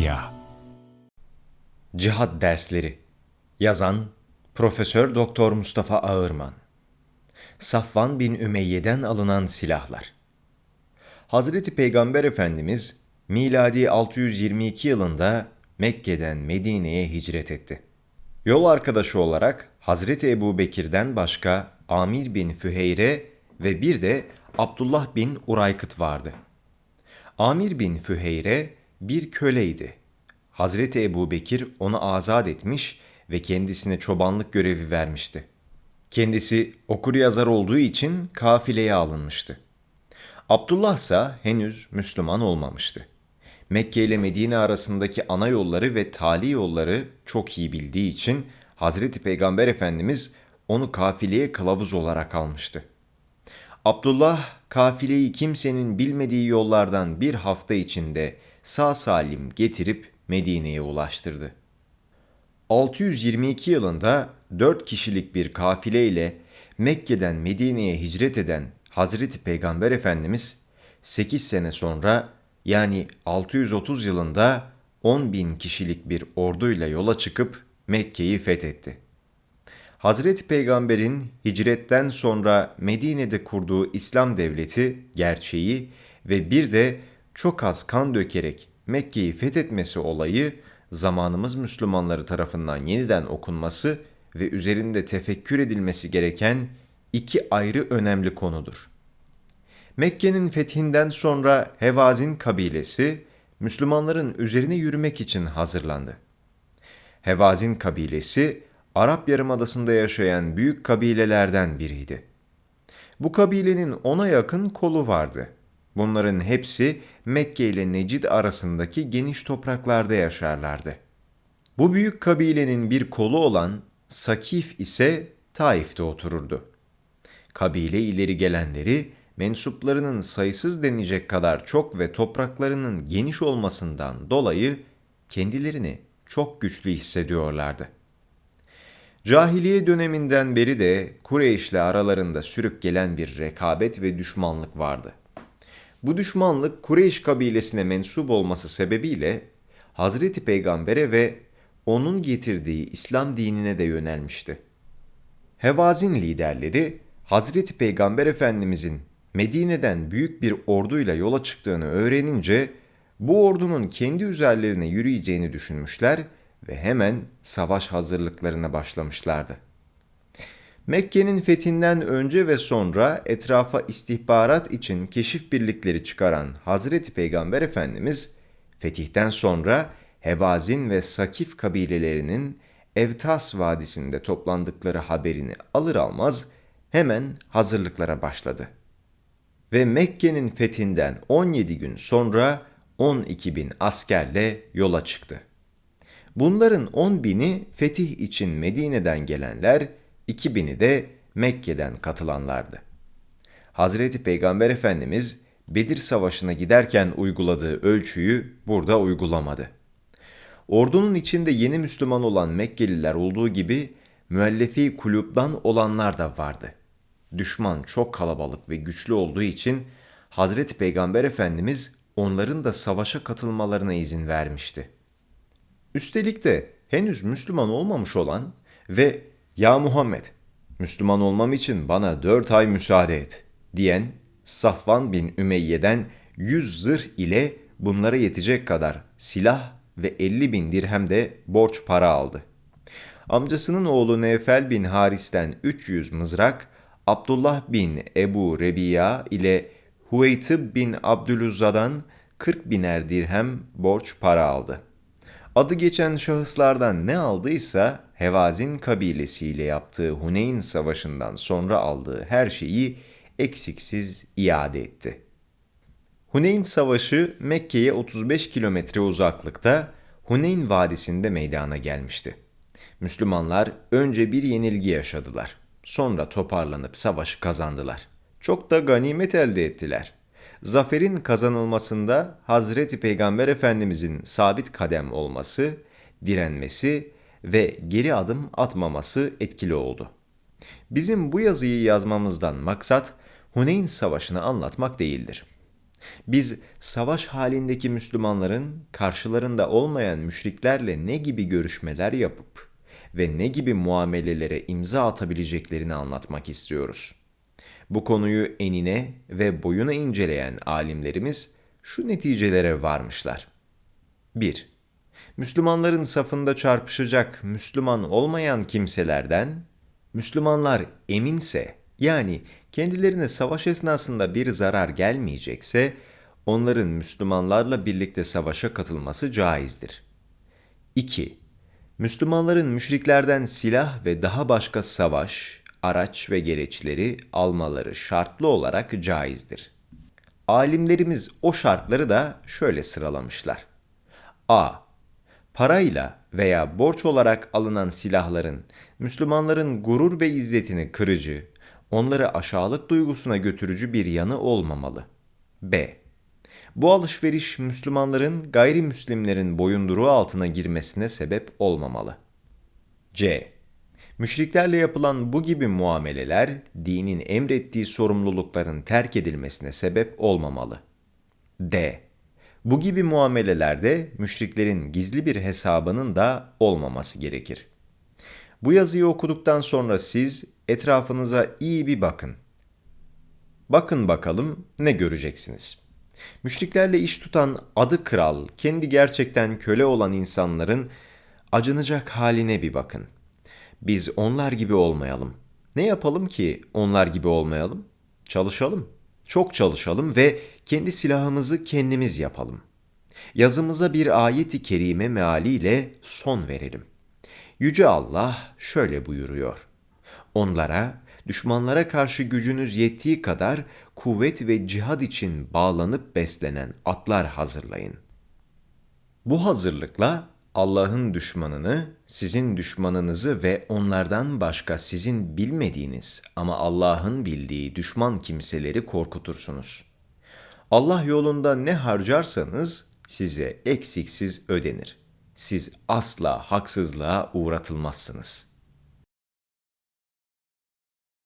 Medya Cihat Dersleri Yazan Profesör Doktor Mustafa Ağırman Safvan bin Ümeyye'den alınan silahlar Hazreti Peygamber Efendimiz miladi 622 yılında Mekke'den Medine'ye hicret etti. Yol arkadaşı olarak Hazreti Ebu Bekir'den başka Amir bin Füheyre ve bir de Abdullah bin Uraykıt vardı. Amir bin Füheyre bir köleydi. Hazreti Ebu Bekir onu azat etmiş ve kendisine çobanlık görevi vermişti. Kendisi okur yazar olduğu için kafileye alınmıştı. Abdullah ise henüz Müslüman olmamıştı. Mekke ile Medine arasındaki ana yolları ve tali yolları çok iyi bildiği için Hazreti Peygamber Efendimiz onu kafileye kılavuz olarak almıştı. Abdullah kafileyi kimsenin bilmediği yollardan bir hafta içinde sağ salim getirip Medine'ye ulaştırdı. 622 yılında 4 kişilik bir kafile ile Mekke'den Medine'ye hicret eden Hazreti Peygamber Efendimiz 8 sene sonra yani 630 yılında 10 bin kişilik bir orduyla yola çıkıp Mekke'yi fethetti. Hazreti Peygamber'in hicretten sonra Medine'de kurduğu İslam devleti gerçeği ve bir de çok az kan dökerek Mekke'yi fethetmesi olayı zamanımız Müslümanları tarafından yeniden okunması ve üzerinde tefekkür edilmesi gereken iki ayrı önemli konudur. Mekke'nin fethinden sonra Hevazin kabilesi Müslümanların üzerine yürümek için hazırlandı. Hevazin kabilesi Arap Yarımadası'nda yaşayan büyük kabilelerden biriydi. Bu kabilenin ona yakın kolu vardı. Bunların hepsi Mekke ile Necid arasındaki geniş topraklarda yaşarlardı. Bu büyük kabilenin bir kolu olan Sakif ise Taif'te otururdu. Kabile ileri gelenleri mensuplarının sayısız denecek kadar çok ve topraklarının geniş olmasından dolayı kendilerini çok güçlü hissediyorlardı. Cahiliye döneminden beri de Kureyş'le aralarında sürüp gelen bir rekabet ve düşmanlık vardı. Bu düşmanlık Kureyş kabilesine mensup olması sebebiyle Hazreti Peygamber'e ve onun getirdiği İslam dinine de yönelmişti. Hevazin liderleri Hazreti Peygamber Efendimizin Medine'den büyük bir orduyla yola çıktığını öğrenince bu ordunun kendi üzerlerine yürüyeceğini düşünmüşler ve hemen savaş hazırlıklarına başlamışlardı. Mekke'nin fethinden önce ve sonra etrafa istihbarat için keşif birlikleri çıkaran Hazreti Peygamber Efendimiz, fetihten sonra Hevazin ve Sakif kabilelerinin Evtas Vadisi'nde toplandıkları haberini alır almaz hemen hazırlıklara başladı. Ve Mekke'nin fethinden 17 gün sonra 12 bin askerle yola çıktı. Bunların 10 bini fetih için Medine'den gelenler, 2 bini de Mekke'den katılanlardı. Hazreti Peygamber Efendimiz Bedir Savaşı'na giderken uyguladığı ölçüyü burada uygulamadı. Ordunun içinde yeni Müslüman olan Mekkeliler olduğu gibi müellefi kulüpten olanlar da vardı. Düşman çok kalabalık ve güçlü olduğu için Hazreti Peygamber Efendimiz onların da savaşa katılmalarına izin vermişti. Üstelik de henüz Müslüman olmamış olan ve ''Ya Muhammed, Müslüman olmam için bana dört ay müsaade et.'' diyen Safvan bin Ümeyye'den yüz zırh ile bunlara yetecek kadar silah ve elli bin dirhem de borç para aldı. Amcasının oğlu Nefel bin Haris'ten 300 mızrak, Abdullah bin Ebu Rebiya ile Huveytib bin Abdüluzza'dan 40 biner dirhem borç para aldı.'' Adı geçen şahıslardan ne aldıysa Hevazin kabilesiyle yaptığı Huneyn Savaşı'ndan sonra aldığı her şeyi eksiksiz iade etti. Huneyn Savaşı Mekke'ye 35 kilometre uzaklıkta Huneyn Vadisi'nde meydana gelmişti. Müslümanlar önce bir yenilgi yaşadılar. Sonra toparlanıp savaşı kazandılar. Çok da ganimet elde ettiler zaferin kazanılmasında Hazreti Peygamber Efendimizin sabit kadem olması, direnmesi ve geri adım atmaması etkili oldu. Bizim bu yazıyı yazmamızdan maksat Huneyn Savaşı'nı anlatmak değildir. Biz savaş halindeki Müslümanların karşılarında olmayan müşriklerle ne gibi görüşmeler yapıp ve ne gibi muamelelere imza atabileceklerini anlatmak istiyoruz. Bu konuyu enine ve boyuna inceleyen alimlerimiz şu neticelere varmışlar. 1. Müslümanların safında çarpışacak Müslüman olmayan kimselerden Müslümanlar eminse yani kendilerine savaş esnasında bir zarar gelmeyecekse onların Müslümanlarla birlikte savaşa katılması caizdir. 2. Müslümanların müşriklerden silah ve daha başka savaş, araç ve gereçleri almaları şartlı olarak caizdir. Alimlerimiz o şartları da şöyle sıralamışlar. A. Parayla veya borç olarak alınan silahların Müslümanların gurur ve izzetini kırıcı, onları aşağılık duygusuna götürücü bir yanı olmamalı. B. Bu alışveriş Müslümanların gayrimüslimlerin boyunduruğu altına girmesine sebep olmamalı. C. Müşriklerle yapılan bu gibi muameleler dinin emrettiği sorumlulukların terk edilmesine sebep olmamalı. D. Bu gibi muamelelerde müşriklerin gizli bir hesabının da olmaması gerekir. Bu yazıyı okuduktan sonra siz etrafınıza iyi bir bakın. Bakın bakalım ne göreceksiniz. Müşriklerle iş tutan adı kral, kendi gerçekten köle olan insanların acınacak haline bir bakın. Biz onlar gibi olmayalım. Ne yapalım ki onlar gibi olmayalım? Çalışalım. Çok çalışalım ve kendi silahımızı kendimiz yapalım. Yazımıza bir ayet-i kerime mealiyle son verelim. Yüce Allah şöyle buyuruyor. Onlara, düşmanlara karşı gücünüz yettiği kadar kuvvet ve cihad için bağlanıp beslenen atlar hazırlayın. Bu hazırlıkla Allah'ın düşmanını, sizin düşmanınızı ve onlardan başka sizin bilmediğiniz ama Allah'ın bildiği düşman kimseleri korkutursunuz. Allah yolunda ne harcarsanız size eksiksiz ödenir. Siz asla haksızlığa uğratılmazsınız.''